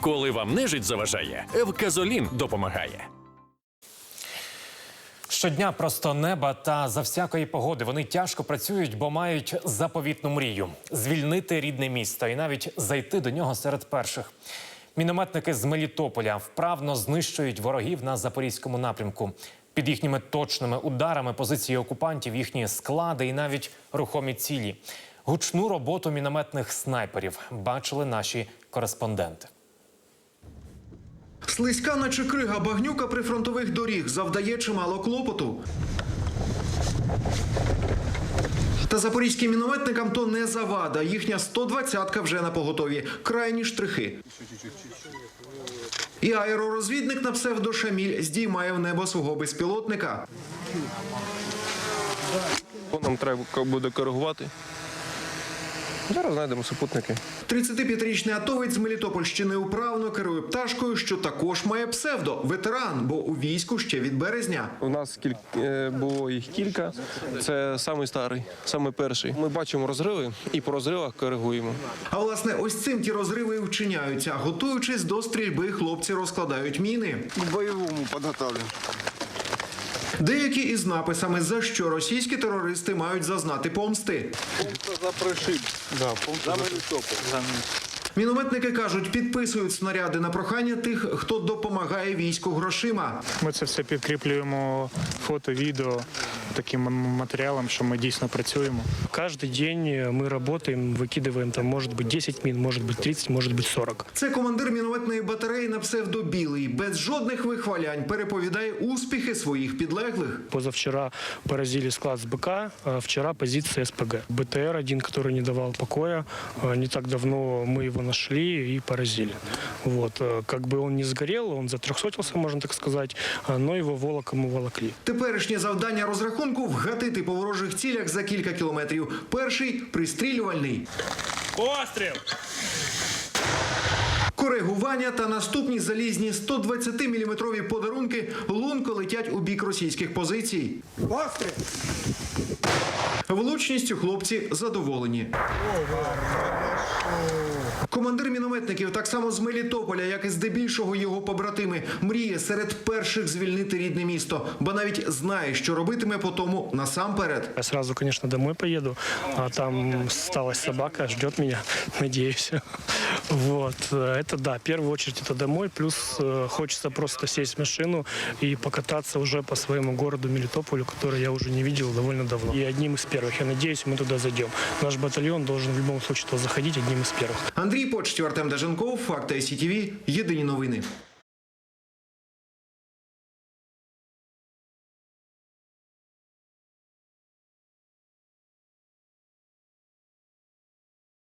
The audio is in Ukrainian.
Коли вам нежить заважає, Евказолін допомагає. Щодня просто неба та за всякої погоди вони тяжко працюють, бо мають заповітну мрію звільнити рідне місто і навіть зайти до нього серед перших. Мінометники з Мелітополя вправно знищують ворогів на запорізькому напрямку. Під їхніми точними ударами позиції окупантів, їхні склади і навіть рухомі цілі. Гучну роботу мінометних снайперів бачили наші кореспонденти. Слизька, наче крига багнюка прифронтових доріг завдає чимало клопоту. Та запорізьким мінометникам то не завада. Їхня 120-ка вже на поготові. Крайні штрихи. І аеророзвідник на псевдо Шаміль здіймає в небо свого безпілотника. Нам треба буде коригувати. Зараз знайдемо супутники. 35-річний атовець з Мелітопольщини управно керує пташкою, що також має псевдо ветеран, бо у війську ще від березня. У нас кіль... е, було їх кілька. Це самий старий, самий перший. Ми бачимо розриви і по розривах коригуємо. А власне, ось цим ті розриви і вчиняються. Готуючись до стрільби, хлопці розкладають міни. К боевому подготовлен. Деякі із написами, за що російські терористи мають зазнати помсти. За пришиб. Да, за Мелитополь. Мінометники кажуть, підписують снаряди на прохання тих, хто допомагає війську грошима. Ми це все підкріплюємо фото, відео таким м- матеріалом, що ми дійсно працюємо. Каждый день мы работаем, выкидываем там, может быть, 10 мин, может быть, 30, может быть, 40. Це командир мінометної батареї на псевдо Білий. Без жодних вихвалянь переповідає успіхи своїх підлеглих. Позавчера поразили склад с БК, а вчера позиция СПГ. БТР-1, который не давал покоя, а, не так давно мы его нашли и поразили. Вот. э, Как бы он не сгорел, он затрехсотился, можна так сказати, но його волоком уволокли. Теперішнє завдання розрахунку вгатити по ворожих цілях за кілька кілометрів. Перший пристрілювальний. Пострел! Коригування та наступні залізні 120-мм подарунки лунко летять у бік російських позицій. Влучністю хлопці задоволені. Командир мінометників, так само з Мелітополя, як і здебільшого його побратими, мріє серед перших звільнити рідне місто, бо навіть знає, що робитиме по тому насамперед. Я сразу, конечно, домой поеду, а там осталась собака, ждет меня, надеюсь. Вот, э, это да, в первую очередь это домой, плюс э, хочется просто сесть в машину и покататься уже по своему городу Мелитополю, который я уже не видел довольно давно. И одним из первых, я надеюсь, мы туда зайдем. Наш батальон должен в любом случае туда заходить одним из первых. Андрій Почтів, Артем Даженков, Факти СІТВ, Єдині новини.